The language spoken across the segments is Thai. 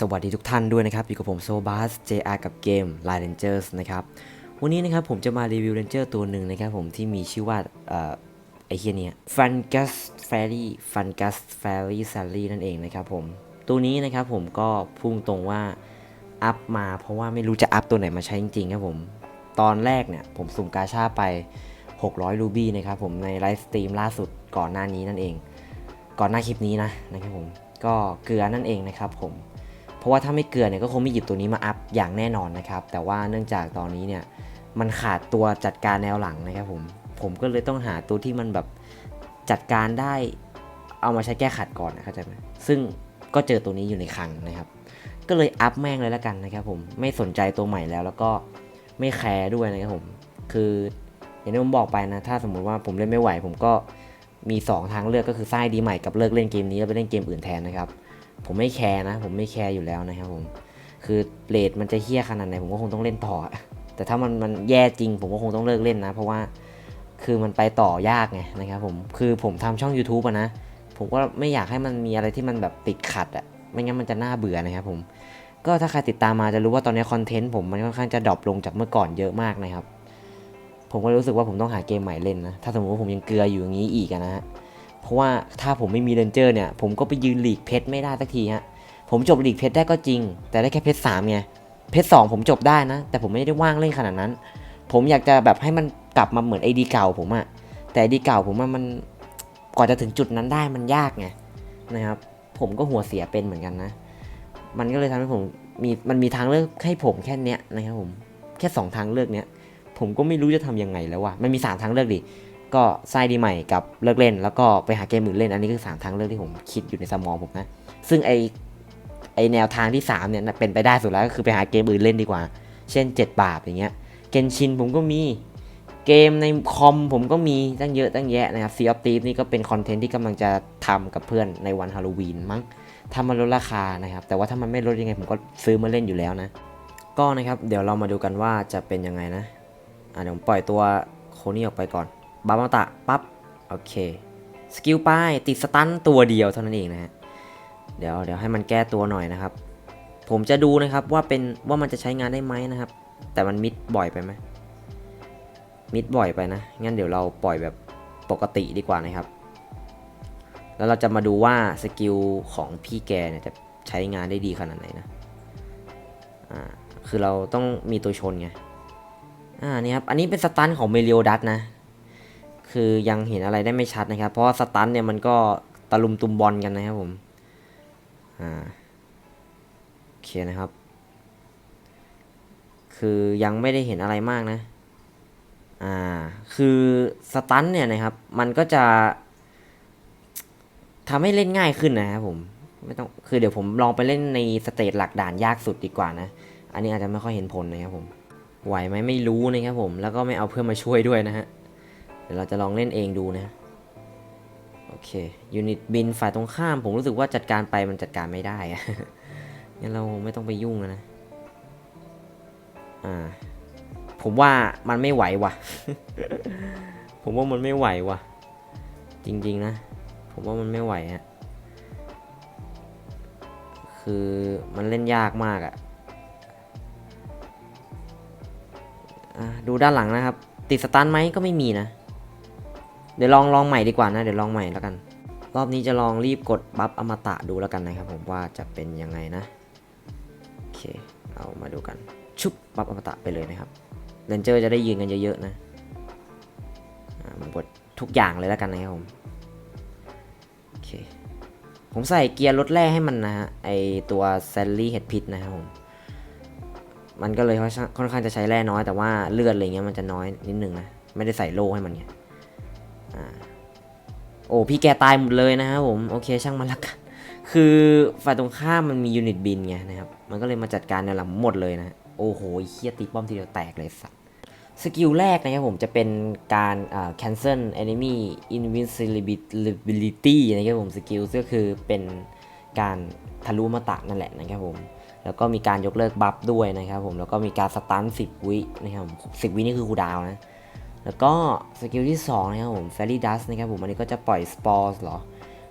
สวัสดีทุกท่านด้วยนะครับ อยู่กับผมโซบ a ส JR กับเกม Line Rangers นะครับ วันนี้นะครับผมจะมารีวิว Ranger ตัวหนึ่งนะครับผมที่มีชื่อว่าออไอเฮียเนี่ย Fungus Fairy Fungus Fairy Sally นั่นเองนะครับผมตัวนี้นะครับผมก็พุ่งตรงว่า อัพมาเพราะว่าไม่รู้จะอัพตัวไหนมาใช้จริงๆครับผม ตอนแรกเนี่ยผมสุ่มกาชาไป 600 รูบี้นะครับผมในไลฟ์สตรีมล่าสุดก่อนหน้านี้นั่นเอง ก่อนหน้าคลิปนี้นะนะครับผมก็เกลือนั่นเองนะครับผม ราะว่าถ้าไม่เกลือเนี่ยก็คงไม่หยิบตัวนี้มาอัพอย่างแน่นอนนะครับ แต่ว่าเนื่องจากตอนนี้เนี่ยมันขาดตัวจัดการแนวหลังนะครับผมผมก็เลยต้องหาตัวที่มันแบบจัดการได้เอามาใช้แก้ขัดก่อนนะเข้าใจไหมซึ่งก็เจอตัวนี้อยู่ในคลังนะครับ ก็เลยอัพแม่งเลยแล้วกันนะครับผมไม่สนใจตัวใหม่แล้วแล้วก็ไม่แคร์ด้วยนะครับผม คืออย่างที่ผมบอกไปนะ ถ้าสมมุติว่าผมเล่นไม่ไหว ผมก็มี 2 ทางเลือกก็คือสร้างดีใหม่กับเลิกเล่นเกมนี้แล้วไปเล่นเกมอื่นแทนนะครับ ผมไม่แคร์นะ ผมไม่แคร์อยู่แล้วนะครับผม คือเรทมันจะเฮี้ยขนาดไหนผมก็คงต้องเล่นต่อ แต่ถ้ามันมันแย่จริง ผมก็คงต้องเลิกเล่นนะ เพราะว่าคือมันไปต่อยากไงนะครับผม คือผมทำช่อง YouTube อะนะ ผมก็ไม่อยากให้มันมีอะไรที่มันแบบติดขัดอะไม่งั้นมันจะน่าเบื่อนะครับผม ก็ถ้าใครติดตามมาจะรู้ว่าตอนนี้คอนเทนต์ผมมันค่อนข้างจะดรอปลงจากเมื่อก่อนเยอะมากนะครับ ผมก็รู้สึกว่าผมต้องหาเกมใหม่เล่นนะ ถ้าสมมติว่าผมยังเกลืออยู่อย่างนี้อีกนะฮะ เพราะว่าถ้าผมไม่มีเรนเจอร์เนี่ย ผมก็ไปยืนหลีกเพชรไม่ได้สักทีฮะผมจบหลีกเพชรได้ก็จริง แต่ได้แค่เพชรสามไงเพชรสองผมจบได้นะ แต่ผมไม่ได้ว่างเล่นขนาดนั้น ผมอยากจะแบบให้มันกลับมาเหมือนไอดีเก่าผมอะแต่ไอดีเก่าผมมันกว่อนจะถึงจุดนั้นได้มันยากไงนะครับผมก็หัวเสียเป็นเหมือนกันนะ มันก็เลยทำให้ผมมีมันมีทางเลือกให้ผมแค่เนี้ยนะครับผมแค่สองทางเลือกเนี้ยผมก็ไม่รู้จะทำยังไงแล้วว่ะมันมีสามทางเลือกดิ ก็ไส้ดีใหม่กับเลิกเล่น แล้วก็ไปหาเกมอื่นเล่นอันนี้คือสามทางเลือกที่ผมคิดอยู่ในสมองผมนะซึ่งไอไอแนวทางที่สามเนี่ยเป็นไปได้สุดแล้วก็คือไปหาเกมอื่นเล่นดีกว่า เช่น 7 บาทอย่างเงี้ยเกนชินผมก็มีเกมในคอมผมก็มีตั้งเยอะตั้งแยะนะครับซีออฟตีฟนี่ก็เป็นคอนเทนต์ที่กำลังจะทำกับเพื่อนในวันฮาโลวีนมั้งถ้ามันลดราคานะครับ แต่ว่าถ้ามันไม่ลดยังไงผมก็ซื้อมาเล่นอยู่แล้วนะ ก็นะครับ เดี๋ยวเรามาดูกันว่าจะเป็นยังไงนะอะเดี๋ยวผมปล่อยตัวโคนี่ออกไปก่อน บามาตะปั๊บโอเคสกิลป้ายติดสตันตัวเดียวเท่านั้นเองนะฮะเดี๋ยวเดี๋ยวให้มันแก้ตัวหน่อยนะครับ ผมจะดูนะครับว่าเป็นว่ามันจะใช้งานได้ไหมนะครับ แต่มันมิดบ่อยไปไหมมิดบ่อยไปนะ งั้นเดี๋ยวเราปล่อยแบบปกติดีกว่านะครับ แล้วเราจะมาดูว่าสกิลของพี่แกเนี่ยจะใช้งานได้ดีขนาดไหนนะ อ่า คือเราต้องมีตัวชนไง อ่า นี่ครับ อันนี้เป็นสตันของเมเรียดัตนะ คือยังเห็นอะไรได้ไม่ชัดนะครับ เพราะสตันเนี่ยมันก็ตะลุมตุมบอลกันนะครับผมอ่าโอเคนะครับ คือยังไม่ได้เห็นอะไรมากนะอ่าคือสตันเนี่ยนะครับ มันก็จะทำให้เล่นง่ายขึ้นนะครับผมไม่ต้องคือเดี๋ยวผมลองไปเล่นในสเตจหลักด่านยากสุดดีกว่านะ อันนี้อาจจะไม่ค่อยเห็นผลนะครับผม ไหวไหมไม่รู้นะครับผม แล้วก็ไม่เอาเพื่อนมาช่วยด้วยนะฮะ เดี๋ยวเราจะลองเล่นเองดูนะ โอเค ยูนิตบินฝ่ายตรงข้าม ผมรู้สึกว่าจัดการไปมันจัดการไม่ได้อะงั้นเราไม่ต้องไปยุ่งอะนะ อ่า ผมว่ามันไม่ไหวว่ะ ผมว่ามันไม่ไหวว่ะ จริง ๆ นะ ผมว่ามันไม่ไหวฮะ คือมันเล่นยากมากอะอะดูด้านหลังนะครับ ติดสตันไหมก็ไม่มีนะ เดี๋ยวลองลองใหม่ดีกว่านะ เดี๋ยวลองใหม่แล้วกัน รอบนี้จะลองรีบกดบัฟอมตะดูแล้วกันนะครับผมว่าจะเป็นยังไงนะ โอเค เอามาดูกัน ชุบบัฟอมตะไปเลยนะครับเรนเจอร์จะได้ยืนกันเยอะๆนะอะมากดทุกอย่างเลยแล้วกันนะครับผม โอเค ผมใส่เกียร์ลดแร่ให้มันนะฮะ ไอตัวแซลลี่เฮดพิทนะครับผม มันก็เลยค่อนข้างจะใช้แร่น้อยแต่ว่าเลือดอะไรเงี้ยมันจะน้อยนิดนึงนะ ไม่ได้ใส่โล่ให้มันไงอ่า โอ้พี่แกตายหมดเลยนะครับผมโอเคช่างมันละกันคือฝ่ายตรงข้ามมันมียูนิตบินไงนะครับมันก็เลยมาจัดการในหลังหมดเลยนะโอ้โหเคียตีป้อมทีเดียวแตกเลยสัตว์สกิลแรกนะครับผมจะเป็นการอ่า cancel enemy invincibility นะครับผมสกิลก็คือเป็นการทะลุมาตะนั่นแหละนะครับผมแล้วก็มีการยกเลิกบัฟด้วยนะครับผมแล้วก็มีการสตัน10 วินะครับผม10วินี่คือคูดาวนะ แล้วก็สกิลที่2นะครับผม Fairy Dust นะครับผมอันนี้ก็จะปล่อย Spores เหรอ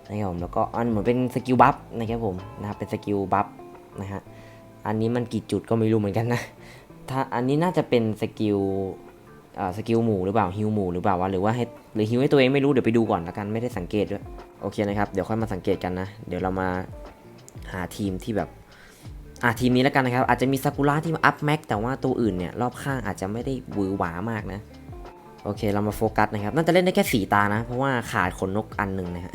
นะครับผมแล้วก็อันเหมือนเป็นสกิลบัฟนะครับผมนะครับเป็นสกิลบัฟนะฮะอันนี้มันกี่จุดก็ไม่รู้เหมือนกันนะถ้าอันนี้น่าจะเป็นสกิลอ่าสกิลหมู่หรือเปล่าฮิวหมู่หรือเปล่าวะหรือว่าให้หรือฮิวให้ตัวเองไม่รู้เดี๋ยวไปดูก่อนละกันไม่ได้สังเกตด้วยโอเคนะครับเดี๋ยวค่อยมาสังเกตกันนะ เดี๋ยวเรามาหาทีมที่แบบอ่าทีมนี้แล้วกันนะครับอาจจะมีซากุระที่อัพแม็กแต่ว่าตัวอื่นเนี่ยรอบข้างอาจจะไม่ได้หวือหวามากนะ โอเคเรามาโฟกัสนะครับ น่าจะเล่นได้แค่สีตานะ เพราะว่าขาดขนนกอันหนึ่งนะฮะ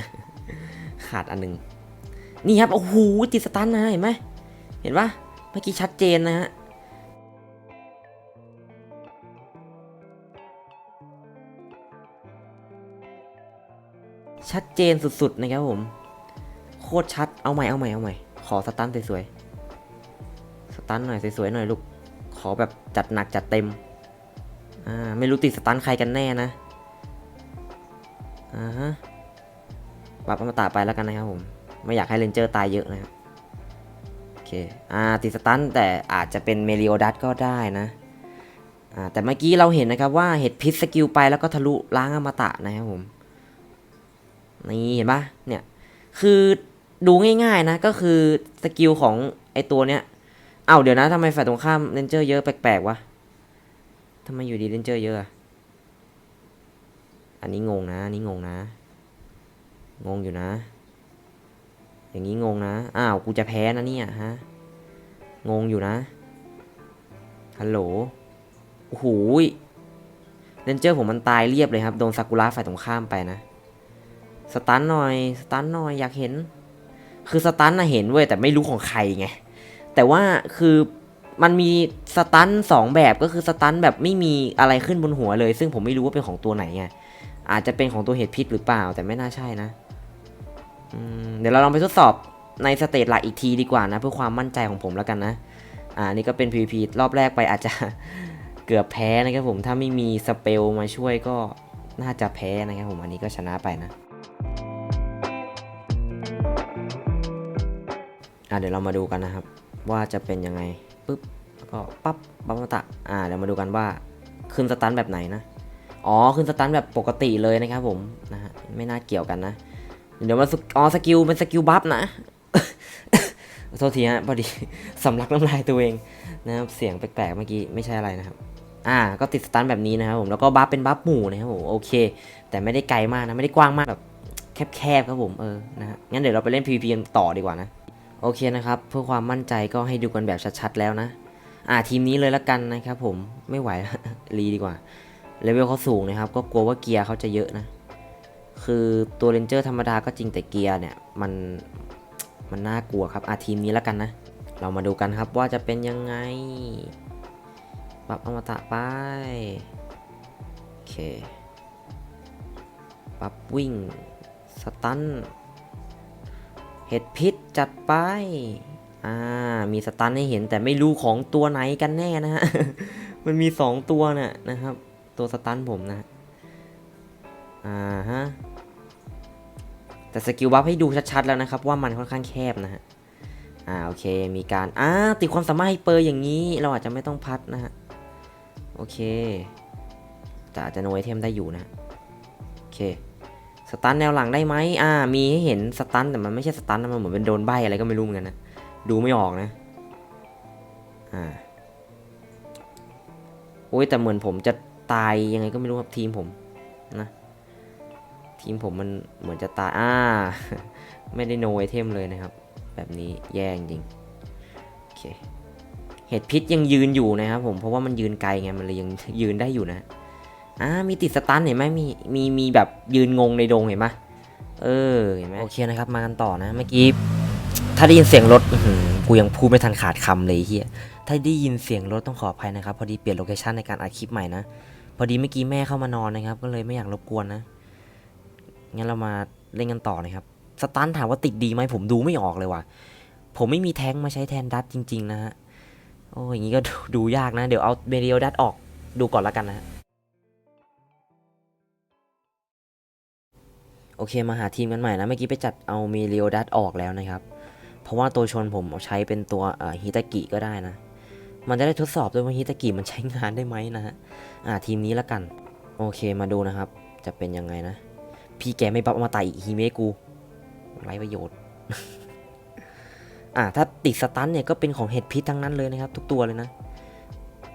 ขาดอันหนึ่งนี่ครับ โอ้โห ติดสตันนะเห็นไหม เห็นปะเมื่อกี้ชัดเจนนะฮะชัดเจนสุดๆนะครับผม โคตรชัด เอาใหม่เอาใหม่เอาใหม่ ขอสตันสวยๆ สตันหน่อยสวยๆหน่อยลูก ขอแบบจัดหนักจัดเต็ม อ่าไม่รู้ติดสตันใครกันแน่นะอ่าฮะปรับอมตะไปแล้วกันนะครับผม ไม่อยากให้เรนเจอร์ตายเยอะนะครับโอเคอ่าติดสตันแต่อาจจะเป็นเมลิโอดัสก็ได้นะอ่าแต่เมื่อกี้เราเห็นนะครับว่าเห็ดพิษสกิลไปแล้วก็ทะลุล้างอมตะนะครับผมนี่เห็นปะเนี่ยคือดูง่ายๆนะก็คือสกิลของไอตัวเนี้ยเอ้าเดี๋ยวนะทำไมฝ่ายตรงข้ามเรนเจอร์เยอะแปลกๆวะ ทำไมอยู่ดีเรนเจอร์เยอะ อันนี้งงนะ อันนี้งงนะ งงอยู่นะ อย่างนี้งงนะ อ้าว กูจะแพ้นะเนี่ยฮะ งงอยู่นะ ฮัลโหล โอ้โหเรนเจอร์ผมมันตายเรียบเลยครับ โดนซากุระฝ่ายตรงข้ามไปนะ สตันหน่อย สตันหน่อยอยากเห็น คือสตันน่ะเห็นเว้ยแต่ไม่รู้ของใครไง แต่ว่าคือ มันมีสตันสองแบบก็คือสตันแบบไม่มีอะไรขึ้นบนหัวเลย ซึ่งผมไม่รู้ว่าเป็นของตัวไหนไงอาจจะเป็นของตัวเห็ดพิษหรือเปล่าแต่ไม่น่าใช่นะเดี๋ยวเราลองไปทดสอบในสเตจหลักอีกทีดีกว่านะ เพื่อความมั่นใจของผมแล้วกันนะอ่านี่ก็เป็น PVP รอบแรกไปอาจจะเกือบแพ้นะครับผมถ้าไม่มีสเปลมาช่วยก็น่าจะแพ้นะครับผมอันนี้ก็ชนะไปนะอะเดี๋ยวเรามาดูกันนะครับ ว่าจะเป็นยังไง ปุ๊บแล้วก็ปั๊บปั๊บมตะอ่าเดี๋ยวมาดูกันว่าขึ้นสตันแบบไหนนะอ๋อขึ้นสตันแบบปกติเลยนะครับผมนะฮะไม่น่าเกี่ยวกันนะ เดี๋ยวมาสกอ๋อสกิลเป็นสกิลบัฟนะโทษทีฮะพอดีสำลักน้ำลายตัวเองนะครับเสียงแปลกๆเมื่อกี้ไม่ใช่อะไรนะครับอ่าก็ติดสตันแบบนี้นะครับผมแล้วก็บัฟเป็นบัฟหมู่นะครับผมโอเค แต่ไม่ได้ไกลมากนะไม่ได้กว้างมากแบบแคบๆครับผมเออนะฮะงั้นเดี๋ยวเราไปเล่น PVP กันต่อดีกว่านะ โอเคนะครับ เพื่อความมั่นใจก็ให้ดูกันแบบชัดๆแล้วนะ อ่าทีมนี้เลยละกันนะครับผมไม่ไหวรีดีกว่าเลเวลเขาสูงนะครับ ก็กลัวว่าเกียร์เขาจะเยอะนะ คือตัวเรนเจอร์ธรรมดาก็จริงแต่เกียร์เนี่ย มันมันน่ากลัวครับอ่าทีมนี้ละกันนะ เรามาดูกันครับว่าจะเป็นยังไงปรับอมตะไปโอเคปรับวิ่งสตัน เห็ดพิษจัดไป อ่า มีสตันให้เห็นแต่ไม่รู้ของตัวไหนกันแน่นะฮะ มันมี2ตัวน่ะนะครับ ตัวสตันผมนะ อ่าฮะ แต่สกิลบัฟให้ดูชัดๆแล้วนะครับ ว่ามันค่อนข้างแคบนะฮะ อ่าโอเค มีการ อ่าติดความสามารถให้เปอร์อย่างนี้ เราอาจจะไม่ต้องพัดนะฮะ โอเคแต่อาจจะโนไอเทมได้อยู่นะ โอเค สตันแนวหลังได้ไหมอ่า มีให้เห็นสตันแต่มันไม่ใช่สตันนะมันเหมือนเป็นโดนใบอะไรก็ไม่รู้เหมือนกันนะ ดูไม่ออกนะ อ่า โอ้ยแต่เหมือนผมจะตายยังไงก็ไม่รู้ครับทีมผมนะ ทีมผมมันเหมือนจะตาย อ่า ไม่ได้โนไอเทมเลยนะครับ แบบนี้แย่จริงโอเคเห็ดพิษยังยืนอยู่นะครับผมเพราะว่ามันยืนไกลไงมันเลยยังยืนได้อยู่นะ อ่ามีติดสตันเห็นไหมมีมีมีแบบยืนงงในดงเห็นไหมเออเห็นไหมโอเคนะครับมากันต่อนะเมื่อกี้ถ้าได้ยินเสียงรถกูยังพูดไม่ทันขาดคำเลยเฮียถ้าได้ยินเสียงรถต้องขออภัยนะครับ พอดีเปลี่ยนโลเคชันในการอัดคลิปใหม่นะพอดีเมื่อกี้แม่เข้ามานอนนะครับ ก็เลยไม่อยากรบกวนนะงั้นเรามาเล่นกันต่อนะครับสตันถามว่าติดดีไหมผมดูไม่ออกเลยว่ะผมไม่มีแท้งมาใช้แทนดัตจริง ๆ นะฮะโอ้ยอย่างนี้ก็ดูยากนะ เดี๋ยวเอาเบรียลดัตออกดูก่อนแล้วกันนะ โอเคมาหาทีมกันใหม่นะ เมื่อกี้ไปจัดเอาเมเรียลดัตออกแล้วนะครับ เพราะว่าตัวชนผมใช้เป็นตัวฮิตากิก็ได้นะ มันจะได้ทดสอบด้วยว่าฮิตากิมันใช้งานได้ไหมนะฮะอ่าทีมนี้ละกัน โอเคมาดูนะครับ จะเป็นยังไงนะ พี่แกไม่บัฟอมาตายอีกฮิเมะกูไรประโยชน์ อ่าถ้าติดสตันเนี่ยก็เป็นของเห็ดพิษทั้งนั้นเลยนะครับ ทุกตัวเลยนะ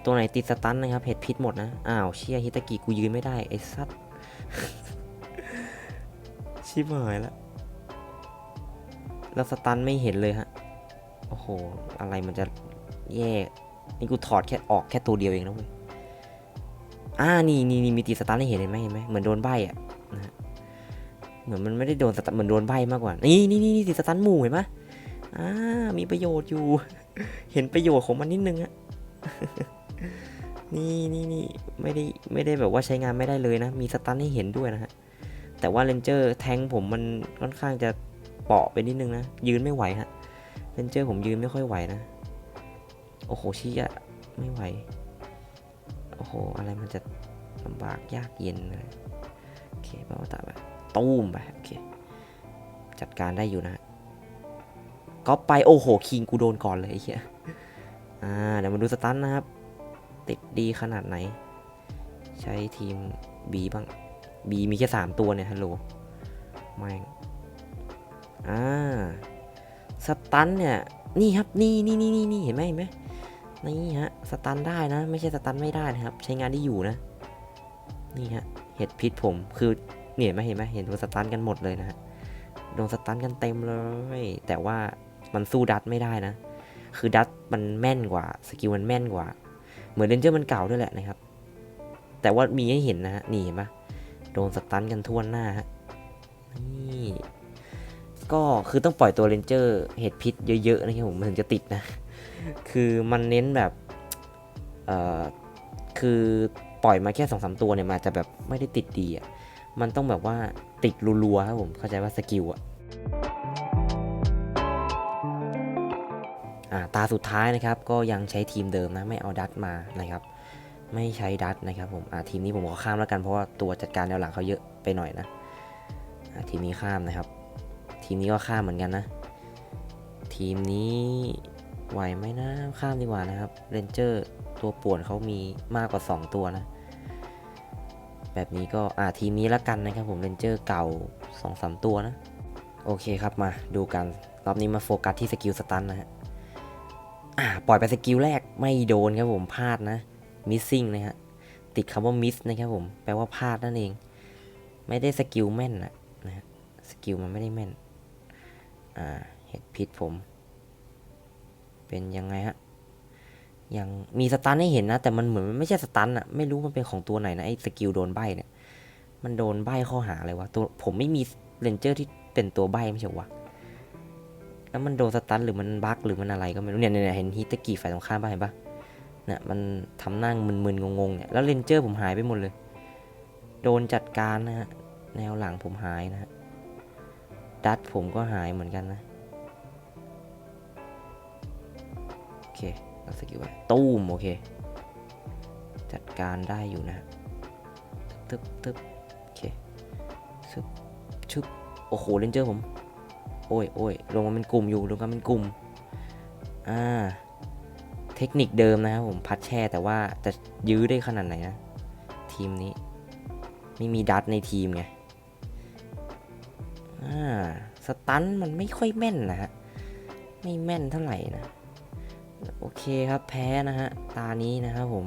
ตัวไหนติดสตันนะครับเห็ดพิษหมดนะ อ้าวเชียฮิตากิกูยืนไม่ได้ไอ้สัตว์ ชิบหายแล้วแล้วสตันไม่เห็นเลยฮะ โอ้โห อะไรมันจะแย่ นี่กูถอดแค่ออกแค่ตัวเดียวเองนะเว้ย อ่า นี่นี่นี่มีตีสตันให้เห็นเห็นไหมเห็นไหมเหมือนโดนใบอะนะฮะเหมือนมันไม่ได้โดนสตันเหมือนโดนใบมากกว่า นี่นี่นี่นี่ตีสตันหมู่เห็นไหมอ่า มีประโยชน์อยู่ เห็นประโยชน์ของมันนิดนึงอะนี่นี่นี่ไม่ได้ไม่ได้แบบว่าใช้งานไม่ได้เลยนะ มีสตันให้เห็นด้วยนะฮะ แต่ว่าเรนเจอร์แทงผมมันค่อนข้างจะเปราะไปนิดนึงนะ ยืนไม่ไหวฮะเรนเจอร์ผมยืนไม่ค่อยไหวนะ โอ้โหชี้อะไม่ไหว โอ้โห อะไรมันจะลำบากยากเย็นเลยโอเคเบาตาไปตู้มไปโอเค จัดการได้อยู่นะฮะก็ไปโอ้โห คิงกูโดนก่อนเลยไอ้เหี้ยอ่าเดี๋ยวมาดูสตันนะครับ ติดดีขนาดไหน ใช้ทีม B บ้าง B มีแค่สามตัวเนี่ยฮัลโหลแม่งอ่าสตันเนี่ยนี่ครับนี่นี่นี่นี่นี่เห็นไหมเห็นไหมนี่ฮะสตันได้นะ ไม่ใช่สตันไม่ได้นะครับ ใช้งานได้อยู่นะ นี่ฮะเห็ดพิษผมคือเนี่ยเห็นไหมเห็นไหมเห็นว่าสตันกันหมดเลยนะฮะโดนสตันกันเต็มเลย แต่ว่ามันสู้ดัตไม่ได้นะ คือดัตมันแม่นกว่าสกิลมันแม่นกว่า เหมือนเรนเจอร์มันเก่าด้วยแหละนะครับ แต่ว่ามีให้เห็นนะฮะนี่เห็นปะ โดนสตันกันทั่วหน้าฮะนี่ก็คือต้องปล่อยตัวเรนเจอร์เห็ดพิษเยอะๆนะครับผมมันถึงจะติดนะ คือมันเน้นแบบเอ่อคือปล่อยมาแค่สองสามตัวเนี่ยมันอาจะแบบไม่ได้ติดดีอะมันต้องแบบว่าติดรัวๆครับผมเข้าใจว่าสกิลอะอ่าตาสุดท้ายนะครับก็ยังใช้ทีมเดิมนะไม่เอาดัตมานะครับ ไม่ใช้ดัตนะครับผมทีมนี้ผมขอข้ามแล้วกันเพราะว่าตัวจัดการแนวหลังเขาเยอะไปหน่อยนะทีมนี้ข้ามนะครับ ทีมนี้ก็ข้ามเหมือนกันนะ ทีมนี้ไหวไหมนะข้ามดีกว่านะครับเรนเจอร์ตัวป่วนเขามีมากกว่า 2 ตัวนะ แบบนี้ก็อ่าทีมนี้ละกันนะครับผมเรนเจอร์เก่า2-3 ตัวนะ โอเคครับมาดูกันรอบนี้มาโฟกัสที่สกิลสตันนะฮะปล่อยไปสกิลแรกไม่โดนครับผมพลาดนะ missing นะฮะติดคำว่า miss นะครับผม แปลว่าพลาดนั่นเอง ไม่ได้สกิลแม่นนะนะฮะสกิลมันไม่ได้แม่น อ่าเห็ดพิษผม เป็นยังไงฮะยังมีสตันให้เห็นนะ แต่มันเหมือนมันไม่ใช่สตันอะไม่รู้มันเป็นของตัวไหนนะไอ้สกิลโดนใบเนี่ยมันโดนใบข้อหาอะไรวะตัวผมไม่มีเรนเจอร์ที่เป็นตัวใบไม่ใช่วะแล้วมันโดนสตันหรือมันบั๊กหรือมันอะไรก็ไม่รู้เนี่ยเนี่ยเห็นฮิตากิฝ่ายตรงข้ามป่ะเห็นปะ เนี่ยมันทำนั่งมึนๆงงๆเนี่ยแล้วเรนเจอร์ผมหายไปหมดเลย โดนจัดการนะฮะแนวหลังผมหายนะฮะดัตผมก็หายเหมือนกันนะโอเคเราสกิลไปตู้มโอเค จัดการได้อยู่นะฮะตึ๊บตึ๊บโอเคชึบชึบโอ้โหเรนเจอร์ผม โอ้ยโอ้ยลงมาเป็นกลุ่มอยู่ลงมาเป็นกลุ่มอ่า เทคนิคเดิมนะครับผมพัดแช่แต่ว่าจะยื้อได้ขนาดไหนนะ ทีมนี้ ไม่มีดัตในทีมไงอ่าสตันมันไม่ค่อยแม่นนะฮะ ไม่แม่นเท่าไหร่นะ โอเคครับแพ้นะฮะ ตานี้นะครับผม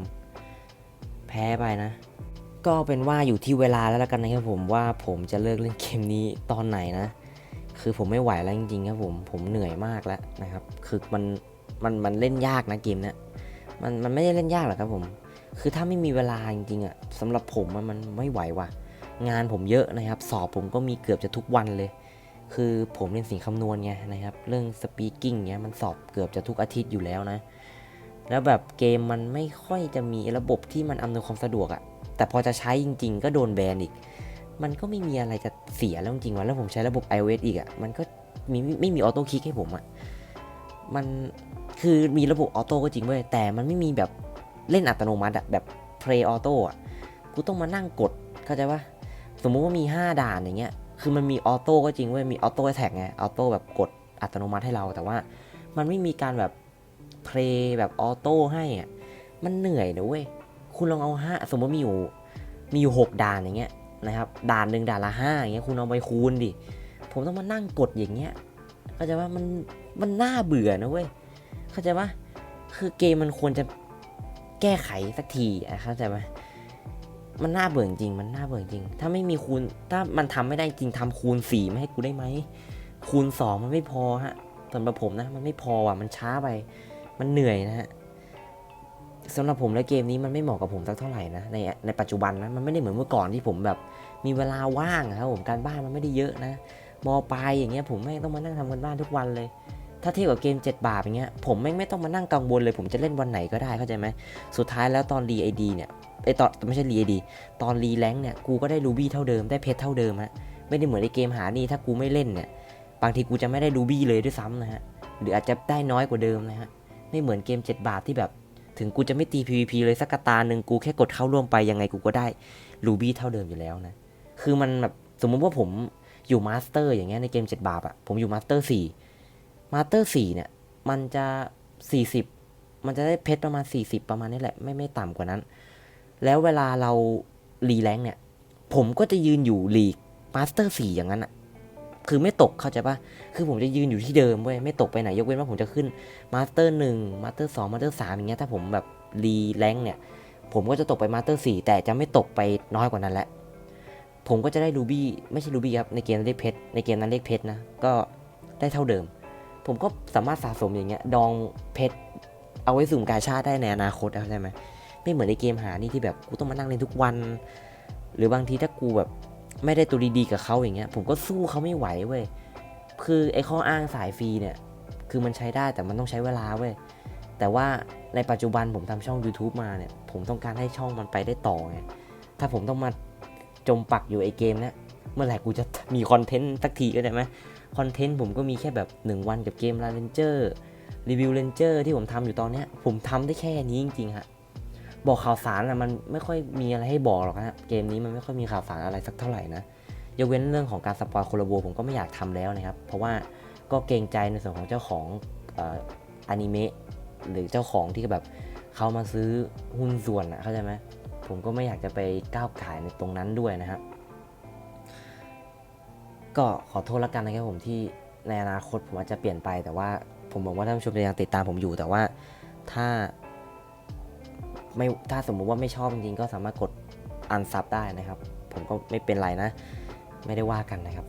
แพ้ไปนะ ก็เป็นว่าอยู่ที่เวลาแล้วละกันนะครับผมว่าผมจะเลิกเล่นเกมนี้ตอนไหนนะ คือผมไม่ไหวแล้วจริงๆครับผม ผมเหนื่อยมากแล้วนะครับ คือมัน มันมันเล่นยากนะเกมเนี้ยมันมันไม่ได้เล่นยากหรอกครับผม คือถ้าไม่มีเวลาจริงๆอะสำหรับผมมันไม่ไหวว่ะ งานผมเยอะนะครับ สอบผมก็มีเกือบจะทุกวันเลย คือผมเรียนสิ่งคำนวณไงนะครับ เรื่องสปีกิ้งเนี้ยมันสอบเกือบจะทุกอาทิตย์อยู่แล้วนะ แล้วแบบเกมมันไม่ค่อยจะมีระบบที่มันอำนวยความสะดวกอะแต่พอจะใช้จริง ๆ ก็โดนแบนอีก มันก็ไม่มีอะไรจะเสียแล้วจริงๆวะแล้วผมใช้ระบบ iOS อีกอะ่ะ มันก็มีไม่ไม่มีออโต้คลิกให้ผมอะ่ะ มัน คือมีระบบออโต้ก็จริงเว้ยแต่มันไม่มีแบบเล่นอัตโนมัติอะแบบ play auto อะ่ะกูต้องมานั่งกดเข้าใจปะสมมุติว่ามี 5 ด่านอย่างเงี้ยคือมันมีออโต้ก็จริงเว้ยมีออโต้แท็กไงออโต้แบบกดอัตโนมัติให้เราแต่ว่ามันไม่มีการแบบ play แบบออโต้ให้อะมันเหนื่อยนะเว้ยคุณลองเอาห้าสมมติมีอยู่มีอยู่หกด่านอย่างเงี้ยนะครับด่านหนึ่งด่านละห้าอย่างเงี้ยคุณเอาไปคูณดิผมต้องมานั่งกดอย่างเงี้ยก็จะว่ามันมันน่าเบื่อนะเว้ย เข้าใจปะคือเกมมันควรจะแก้ไขสักทีอะเข้าใจไหมมันน่าเบื่อจริง มันน่าเบื่อจริง ถ้าไม่มีคูณ ถ้ามันทำไม่ได้จริงทำคูณสี่ไมาให้กูได้ไหม คูณสองมันไม่พอฮะสำหรับผมนะ มันไม่พอว่ะ มันช้าไป มันเหนื่อยนะฮะสำหรับผมแล้วเกมนี้มันไม่เหมาะกับผมสักเท่าไหร่นะ ในในปัจจุบันนะ มันไม่ได้เหมือนเมื่อก่อนที่ผมแบบ มีเวลาว่างอะครับผม การบ้านมันไม่ได้เยอะนะมปลายอย่างเงี้ยผมไม่ต้องมานั่งทำกันบ้านทุกวันเลย ถ้าเทียบกับเกม 7 บาทอย่างเงี้ยผมไม่งไม่ต้องมานั่งกังวลเลยผมจะเล่นวันไหนก็ได้เข้าใจไหมสุดท้ายแล้วตอนรีไอดีเนี่ยไอตอนไม่ใช่รีไอดีตอนรีแรงเนี่ยกูก็ได้รูบี้เท่าเดิมได้เพชรเท่าเดิมฮะไม่ได้เหมือนในเกมหานี่ถ้ากูไม่เล่นเนี่ยบางทีกูจะไม่ได้รูบี้เลยด้วยซ้ำนะฮะหรืออาจจะได้น้อยกว่าเดิมนะฮะไม่เหมือนเกม 7 บาทที่แบบถึงกูจะไม่ตี PVP เลยสักกตาหนึ่งกูแค่กดเข้าร่วมไปยังไงกูก็ได้รูบี้เท่าเดิมอยู่แล้วนะคือมันแบบสมมุติว่าผมอยู่มาสเตอร์อย่างเงี้ยในเกม 7 บาทอะผมอยู่มาสเตอร์4 มาสเตอร์4เนี่ย มันจะ 40 มันจะได้เพชรประมาณ 40 ประมาณนี้แหละ ไม่ไม่ต่ำกว่านั้น แล้วเวลาเรารีแรงเนี่ย ผมก็จะยืนอยู่ลีกมาสเตอร์4อย่างนั้นอะคือไม่ตกเข้าใจปะคือผมจะยืนอยู่ที่เดิมเว้ย ไม่ตกไปไหน ยกเว้นว่าผมจะขึ้นมาสเตอร์1มาสเตอร์2มาสเตอร์3อย่างเงี้ย ถ้าผมแบบรีแรงเนี่ย ผมก็จะตกไปมาสเตอร์4แต่จะไม่ตกไปน้อยกว่านั้นแหละ ผมก็จะได้รูบี้ ไม่ใช่รูบี้ครับ ในเกมนั้นเรียกเพชร ในเกมนั้นเรียกเพชรนะ ก็ได้เท่าเดิม ผมก็สามารถสะสมอย่างเงี้ย ดองเพชรเอาไว้สุ่มกาชาดได้ในอนาคตเข้าใจไหมไม่เหมือนในเกมหานี่ที่แบบกูต้องมานั่งเล่นทุกวัน หรือบางทีถ้ากูแบบไม่ได้ตัวดีๆกับเขาอย่างเงี้ย ผมก็สู้เขาไม่ไหวเว้ยคือไอ้ข้ออ้างสายฟรีเนี่ย คือมันใช้ได้แต่มันต้องใช้เวลาเว้ยแต่ว่าในปัจจุบันผมทำช่อง YouTube มาเนี่ย ผมต้องการให้ช่องมันไปได้ต่อไงถ้าผมต้องมาจมปักอยู่ไอ้เกมเนี้ยเมื่อไหร่กูจะมีคอนเทนต์สักทีก็ได้ไหม คอนเทนต์ผมก็มีแค่แบบ 1 วันกับเกมลาเรนเจอร์รีวิวเลนเจอร์ที่ผมทำอยู่ตอนเนี้ยผมทำได้แค่นี้จริงๆฮะบอกข่าวสารอะมันไม่ค่อยมีอะไรให้บอกหรอกนะเกมนี้มันไม่ค่อยมีข่าวสารอะไรสักเท่าไหร่นะยกเว้นเรื่องของการสปอยโคลาโบผมก็ไม่อยากทำแล้วนะครับ เพราะว่าก็เกรงใจในส่วนของเจ้าของออนิเมะหรือเจ้าของที่แบบเขามาซื้อหุ้นส่วนอะเข้าใจไหมผมก็ไม่อยากจะไปก้าวไก่ายในตรงนั้นด้วยนะฮะ ก็ขอโทษละกันนะครับผมที่ในอนาคตผมอาจจะเปลี่ยนไป แต่ว่าผมบอกว่าท่านผู้ชมยังติดตามผมอยู่แต่ว่าถ้าไม่ถ้าสมมุติว่าไม่ชอบจริงๆก็สามารถกดอันซับได้นะครับ ผมก็ไม่เป็นไรนะ ไม่ได้ว่ากันนะครับ